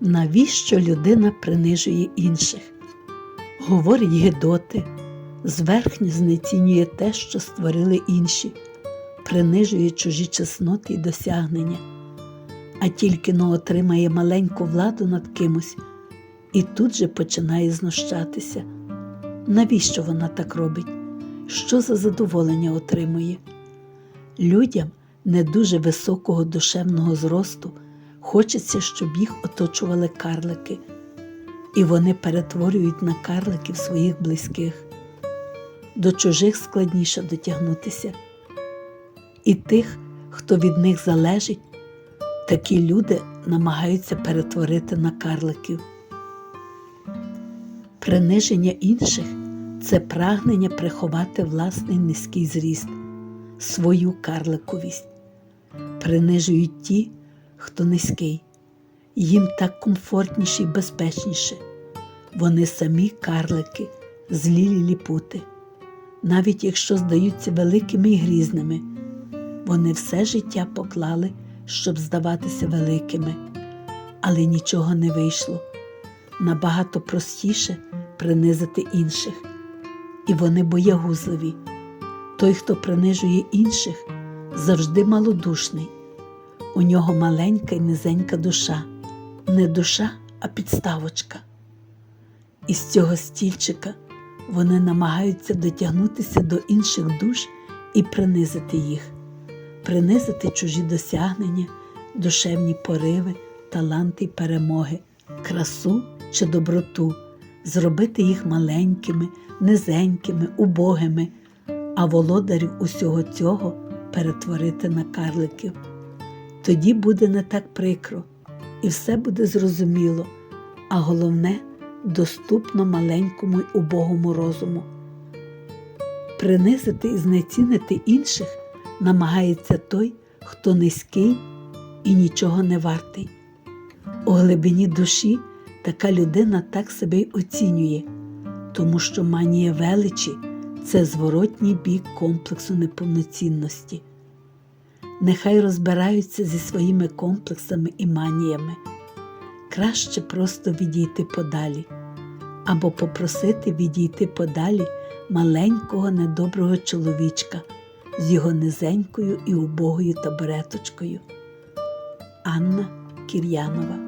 Навіщо людина принижує інших? Говорить Гедоти, зверхньо знецінює те, що створили інші, принижує чужі чесноти й досягнення, а тільки но отримає маленьку владу над кимось і тут же починає знущатися. Навіщо вона так робить? Що за задоволення отримує? Людям не дуже високого душевного зросту хочеться, щоб їх оточували карлики, і вони перетворюють на карликів своїх близьких. До чужих складніше дотягнутися. І тих, хто від них залежить, такі люди намагаються перетворити на карликів. Приниження інших це прагнення приховати власний низький зріст, свою карликовість. Принижують ті, хто низький, їм так комфортніше і безпечніше. Вони самі карлики, злі ліліпути. Навіть якщо здаються великими і грізними, вони все життя поклали, щоб здаватися великими, але нічого не вийшло. Набагато простіше принизити інших, і вони боягузливі. Той, хто принижує інших, завжди малодушний. У нього маленька й низенька душа, не душа, а підставочка. Із цього стільчика вони намагаються дотягнутися до інших душ і принизити їх, принизити чужі досягнення, душевні пориви, таланти й перемоги, красу чи доброту, зробити їх маленькими, низенькими, убогими, а володарів усього цього перетворити на карликів. Тоді буде не так прикро, і все буде зрозуміло, а головне доступно маленькому й убогому розуму. Принизити і знецінити інших намагається той, хто низький і нічого не вартий. У глибині душі така людина так себе й оцінює, тому що манія величі це зворотній бік комплексу неповноцінності. Нехай розбираються зі своїми комплексами і маніями. Краще просто відійти подалі або попросити відійти подалі маленького недоброго чоловічка з його низенькою і убогою табуреточкою. Анна Кір'янова